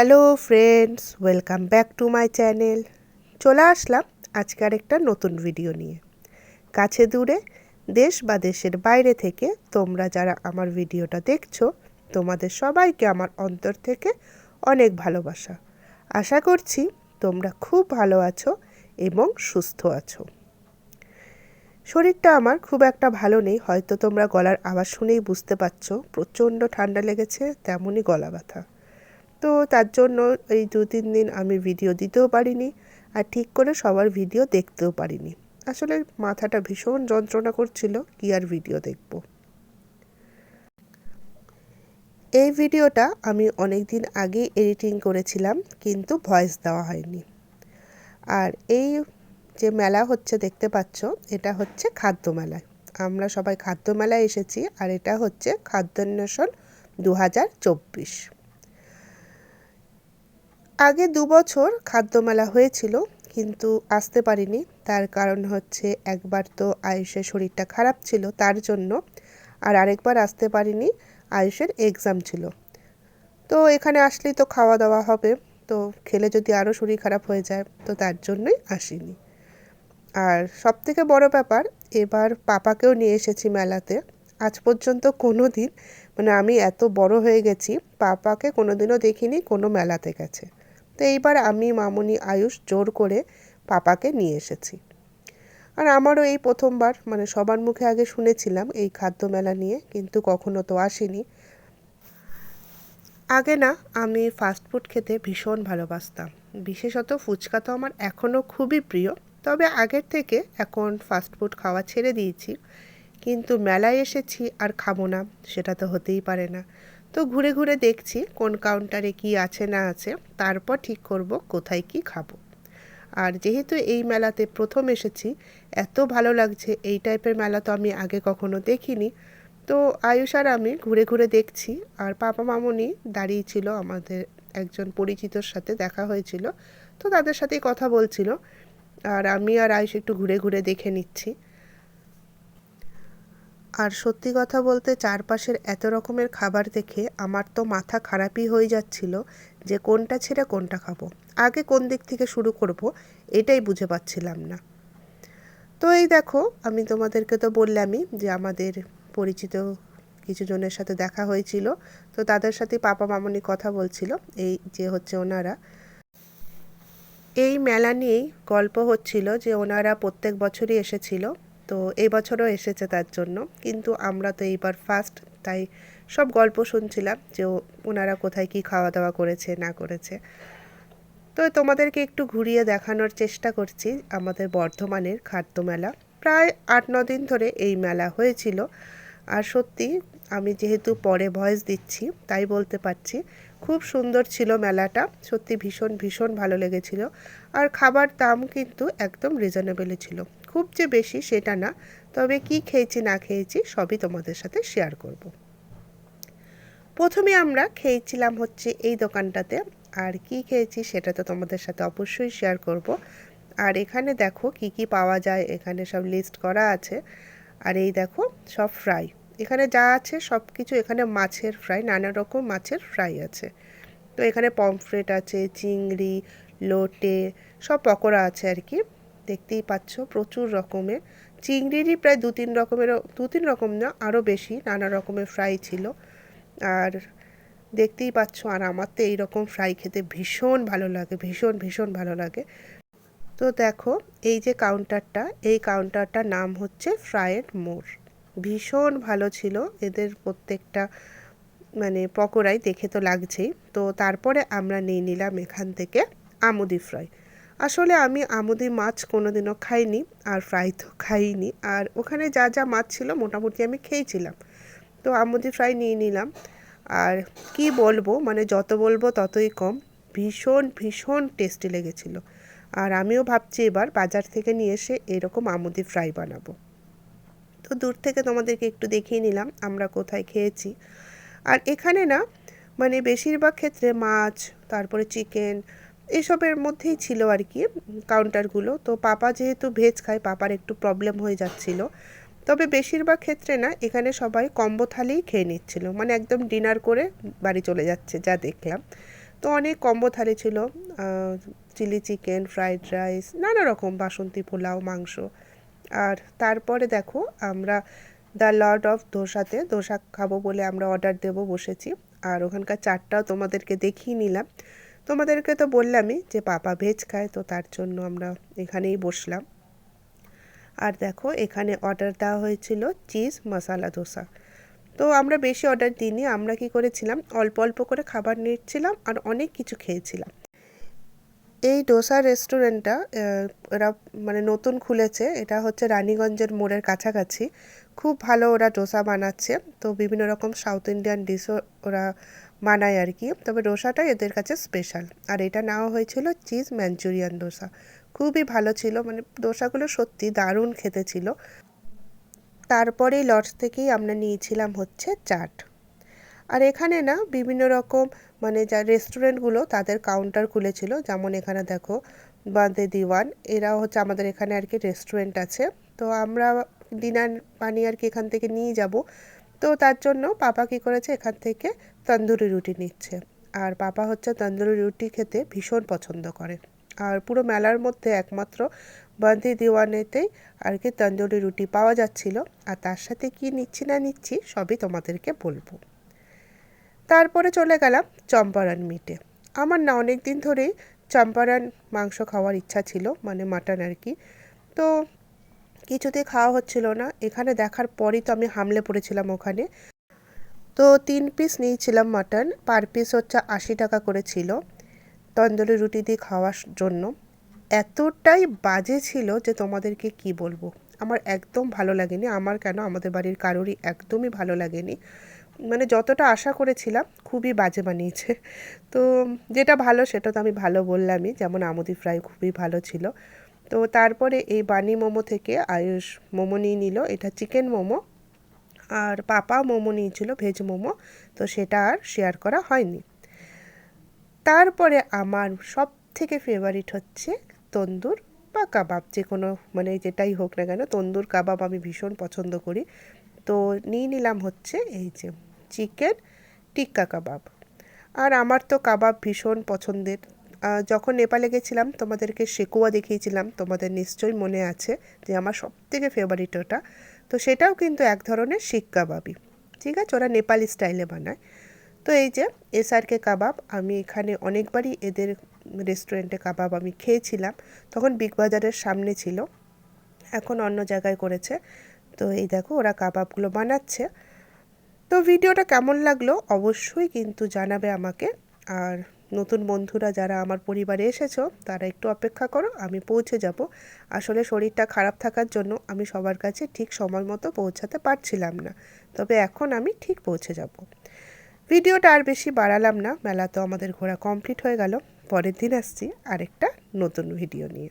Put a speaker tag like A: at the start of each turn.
A: Hello friends, welcome back to my channel. চলে আসলাম আজকে একটা নতুন ভিডিও নিয়ে। কাছে দূরে, দেশ বা দেশের বাইরে থেকে তোমরা যারা আমার ভিডিওটা দেখছ, তোমাদের সবাইকে আমার অন্তর থেকে অনেক ভালোবাসা। আশা করছি তোমরা খুব ভালো আছো এবং সুস্থ আছো। শরীরটা আমার খুব একটা ভালো নেই, হয়তো তোমরা গলার আওয়াজ শুনেই বুঝতে পারছ, প্রচণ্ড ঠান্ডা লেগেছে, তেমনই গলা ব্যথা তো তার জন্য এই দু তিন দিন আমি ভিডিও দিতেও পারিনি আর ঠিক করে সবার ভিডিও দেখতেও পারিনি। আসলে মাথাটা ভীষণ যন্ত্রণা করছিল, কি আর ভিডিও দেখব? এই ভিডিওটা আমি অনেক দিন আগে এডিটিং করেছিলাম, কিন্তু ভয়েস দেওয়া হয়নি। আর এই যে মেলা হচ্ছে দেখতে পাচ্ছ, এটা হচ্ছে খাদ্য মেলায় আমরা সবাই খাদ্য মেলায় এসেছি, আর এটা হচ্ছে খাদ্যান্বেষণ দু হাজার চব্বিশ। আগে দু বছর খাদ্যমেলা হয়েছিল, কিন্তু আসতে পারিনি। তার কারণ হচ্ছে একবার তো আয়ুষের শরীরটা খারাপ ছিল তার জন্য, আর আরেকবার আসতে পারিনি, আয়ুষের এক্সাম ছিল। তো এখানে আসলেই তো খাওয়া দাওয়া হবে, তো খেলে যদি আরও শরীর খারাপ হয়ে যায়, তো তার জন্যই আসিনি। আর সবথেকে বড় ব্যাপার, এবার পাপাকেও নিয়ে এসেছি মেলাতে। আজ পর্যন্ত কোনো দিন মানে আমি এত বড় হয়ে গেছি, পাপাকে কোনো দিনও দেখিনি, কোনো মেলাতে গেছে। তো এইবার আমি মামুনি আয়ুষ জোর করে পাপাকে নিয়ে এসেছি। আর আমারও এই প্রথমবার মানে সবার মুখে আগে শুনেছিলাম এই খাদ্য মেলা নিয়ে, কিন্তু কখনো তো আসিনি। আগে না, আমি ফাস্টফুড খেতে ভীষণ ভালোবাসতাম। বিশেষত ফুচকা তো আমার এখনও খুবই প্রিয়, তবে আগের থেকে এখন ফাস্টফুড খাওয়া ছেড়ে দিয়েছি। কিন্তু মেলায় এসেছি আর খাব না, সেটা তো হতেই পারে না। তো ঘুরে ঘুরে দেখছি কোন কাউন্টারে কি আছে না আছে, তারপর ঠিক করব কোথায় কি খাব। আর যেহেতু এই মেলাতে প্রথম এসেছি, এত ভালো লাগছে, এই টাইপের মেলা তো আমি আগে কখনো দেখিনি। তো আয়ুষ আর আমি ঘুরে ঘুরে দেখছি, আর পাপা মামনি দাঁড়িয়ে ছিল, আমাদের একজন পরিচিতর সাথে দেখা হয়েছিল, তো তাদের সাথেই কথা বলছিল। আর আমি আর আয়ুষ একটু ঘুরে ঘুরে দেখে নিচ্ছি। আর সত্যি কথা বলতে চারপাশের এত রকমের খাবার দেখে আমার তো মাথা খারাপই হয়ে যাচ্ছিল যে কোনটা ছেড়ে কোনটা খাব। আগে কোন দিক থেকে শুরু করব এটাই বুঝে পাচ্ছিলাম না। তো এই দেখো, আমি তোমাদেরকে তো বললামই যে আমাদের পরিচিত কিছু জনের সাথে দেখা হয়েছিল। তো তাদের সাথে পাপা মামনি কথা বলছিল, এই যে হচ্ছে ওনারা। এই মেলা নিয়েই গল্প হচ্ছিল যে ওনারা প্রত্যেক বছরই এসেছিল। তো এবছরও এসেছে তার জন্য। কিন্তু আমরা তো এইবার ফার্স্ট তাই সব গল্প শুনছিলাম যে ওনারা কোথায় কি খাওয়া দাওয়া করেছে, না করেছে। তো তোমাদেরকে একটু ঘুরিয়ে দেখানোর চেষ্টা করছি আমাদের বর্ধমানের খাদ্য মেলা। প্রায় আট, ন দিন ধরে এই মেলা হয়েছিল। আর সত্যি, আমি যেহেতু পরে ভয়েস দিচ্ছি, তাই বলতে পারছি খুব সুন্দর ছিল মেলাটা। সত্যি ভীষণ ভীষণ ভালো লেগেছিল। আর খাবার দাম কিন্তু একদম রিজনেবলই ছিল। খুব যে বেশি সেটা না, তবে কি খেয়েছি, না খেয়েছি সবই তোমাদের সাথে শেয়ার করব। প্রথমে আমরা খেয়েছিলাম হচ্ছে এই দোকানটাতে। আর কি খেয়েছি সেটা তো তোমাদের সাথে অবশ্যই শেয়ার করব। আর এখানে দেখো কি কি পাওয়া যায়, এখানে সব লিস্ট করা আছে। আর এই দেখো সব ফ্রাই এখানে যা আছে সব কিছু এখানে মাছের ফ্রাই, নানা রকম মাছের ফ্রাই আছে। তো এখানে পমফ্রেট আছে, চিংড়ি, লোটে, সব পকোড়া আছে আর কি। দেখতেই পাচ্ছ প্রচুর রকমের। চিংড়িরই প্রায় দু তিন রকমের দু তিন রকম না আরও বেশি নানা রকমের ফ্রাই ছিল। আর দেখতেই পাচ্ছ, আর আমার তো এইরকম ফ্রাই খেতে ভীষণ ভালো লাগে, ভীষণ ভীষণ ভালো লাগে। তো দেখো, এই যে কাউন্টারটা এই কাউন্টারটার নাম হচ্ছে ফ্রায়েড মোর ভীষণ ভালো ছিল। এদের প্রত্যেকটা মানে পকোড়াই দেখে তো লাগছেই। তো তারপরে আমরা নিয়ে নিলাম এখান থেকে আমুদি ফ্রাই। আসলে আমি আমুদি মাছ কোনোদিনও খাইনি আর ফ্রাই তো খাইনি। আর ওখানে যা যা মাছ ছিল মোটামুটি আমি খেয়েছিলাম। তো আমুদি ফ্রাই নিয়ে নিলাম। আর কি বলব মানে যত বলব ততই কম। ভীষণ ভীষণ টেস্টি লেগেছিল। আর আমিও ভাবছি এবার বাজার থেকে নিয়ে এসে এরকম আমুদি ফ্রাই বানাবো। তো দূর থেকে তোমাদেরকে একটু দেখিয়ে নিলাম আমরা কোথায় খেয়েছি। আর এখানে না মানে বেশিরভাগ ক্ষেত্রে মাছ, তারপরে চিকেন এসবের মধ্যেই ছিল আর কি কাউন্টারগুলো তো পাপা যেহেতু ভেজ খায়, পাপার একটু প্রবলেম হয়ে যাচ্ছিল। তবে বেশিরভাগ ক্ষেত্রে না, এখানে সবাই কম্বো থালিই খেয়ে নিচ্ছিল। মানে একদম ডিনার করে বাড়ি চলে যাচ্ছে, যা দেখলাম। তো অনেক কম্বো থালি ছিল চিলি চিকেন ফ্রাইড রাইস নানা রকম বাসন্তী পোলাও, মাংস। আর তারপরে দেখো আমরা দ্য লর্ড অফ ধোসাতে ধোসা খাব বলে আমরা অর্ডার দেব বসেছি। আর ওখানকার চারটাও তোমাদেরকে দেখিয়ে নিলাম। তোমাদেরকে তো বললামই যে পাপা ভেজ খায়, তো তার জন্য আমরা এখানেই বসলাম। আর দেখো এখানে অর্ডার দেওয়া হয়েছিল চিজ মশালা ধোসা তো আমরা বেশি অর্ডার দিইনি, আমরা কি করেছিলাম, অল্প অল্প করে খাবার নিচ্ছিলাম আর অনেক কিছু খেয়েছিলাম। এই ডোসা রেস্টুরেন্টটা ওরা মানে নতুন খুলেছে। এটা হচ্ছে রানীগঞ্জের মোড়ের কাছাকাছি। খুব ভালো ওরা ডোসা বানাচ্ছে। তো বিভিন্ন রকম সাউথ ইন্ডিয়ান ডিশও ওরা বানায় আর কি। তবে ডোসাটাই এদের কাছে স্পেশাল। আর এটা নেওয়া হয়েছিল চিজ ম্যাঞ্চুরিয়ান ডোসা। খুবই ভালো ছিল। মানে ডোসাগুলো সত্যি দারুণ খেতে ছিল। তারপরেই লজ থেকেই আমরা নিয়েছিলাম হচ্ছে চাট। আর এখানে না বিভিন্ন রকম মানে যা রেস্টুরেন্টগুলো তাদের কাউন্টার খুলেছিল। যেমন এখানে দেখো বাদে দিওয়ান, এরাও হচ্ছে আমাদের এখানে আর কি রেস্টুরেন্ট আছে। তো আমরা ডিনার পানি আর কি এখান থেকে নিয়ে যাব। তো তার জন্য পাপা কী করেছে? এখান থেকে তন্দুরি রুটি নিচ্ছে। আর পাপা হচ্ছে তন্দুরি রুটি খেতে ভীষণ পছন্দ করে। আর পুরো মেলার মধ্যে একমাত্র বান্দি দিওয়ানেতেই আর কি তন্দুরি রুটি পাওয়া যাচ্ছিল। আর তার সাথে কি নিচ্ছি না নিচ্ছি সবই তোমাদেরকে বলব। তারপরে চলে গেলাম চম্পারন মিটে আমার না অনেক দিন ধরেই চম্পারন মাংস খাওয়ার ইচ্ছা ছিল মানে মাটন আর কি। তো কিছুতে খাওয়া হচ্ছিল না, এখানে দেখার পরই তো আমি হামলে পড়েছিলাম ওখানে। তো তিন পিস নিয়েছিলাম মাটন পার পিস হচ্ছে আশি টাকা করে ছিল তন্দুরি রুটি দিয়ে খাওয়ার জন্য। এতটাই বাজে ছিল যে তোমাদেরকে কি বলব? আমার একদম ভালো লাগেনি, আমার কেন আমাদের বাড়ির কারোরই একদমই ভালো লাগেনি। মানে যতটা আশা করেছিলাম খুবই বাজে বানিয়েছে। তো যেটা ভালো সেটা তো আমি ভালো বললামই, যেমন আমুদি ফ্রাই খুবই ভালো ছিল। তো তারপরে এই বানি মোমো থেকে আয়ুষ মোমো নিয়ে নিল, এটা চিকেন মোমো আর পাপা মোমো নিয়েছিল, ভেজ মোমো, তো সেটা আর শেয়ার করা হয়নি। তারপরে আমার সব থেকে ফেভারিট হচ্ছে তন্দুর বা কাবাব, যে কোনো মানে যেটাই হোক না কেন, তন্দুর কাবাব আমি ভীষণ পছন্দ করি। তো নিয়ে নিলাম হচ্ছে এই যে চিকেন টিক্কা কাবাব। আর আমার তো কাবাব ভীষণ পছন্দের। যখন নেপালে গেছিলাম, তোমাদেরকে শেকুয়া দেখিয়েছিলাম, তোমাদের নিশ্চয়ই মনে আছে যে আমার সব থেকে ফেভারিট ওটা। তো সেটাও কিন্তু এক ধরনের শিক কাবাবই। ঠিক আছে, ওরা নেপালি স্টাইলে বানায়। তো এই যে এসআরকে কাবাব, আমি এখানে অনেকবারই এদের রেস্টুরেন্টে কাবাব আমি খেয়েছিলাম। তখন বিগ বাজারের সামনে ছিল। এখন অন্য জায়গায় করেছে। তো এই দেখো, ওরা কাবাবগুলো বানাচ্ছে। তো ভিডিওটা কেমন লাগল অবশ্যই কিন্তু জানাবে আমাকে। আর নতুন বন্ধুরা যারা আমার পরিবারে এসেছ, তারা একটু অপেক্ষা করো, আমি পৌঁছে যাব। আসলে শরীরটা খারাপ থাকার জন্য আমি সবার কাছে ঠিক সময় মতো পৌঁছাতে পারছিলাম না, তবে এখন আমি ঠিক পৌঁছে যাব। ভিডিওটা আর বেশি বাড়ালাম না, মেলা তো আমাদের ঘোরা কমপ্লিট হয়ে গেল। পরের দিন আসছি আরেকটা নতুন ভিডিও নিয়ে।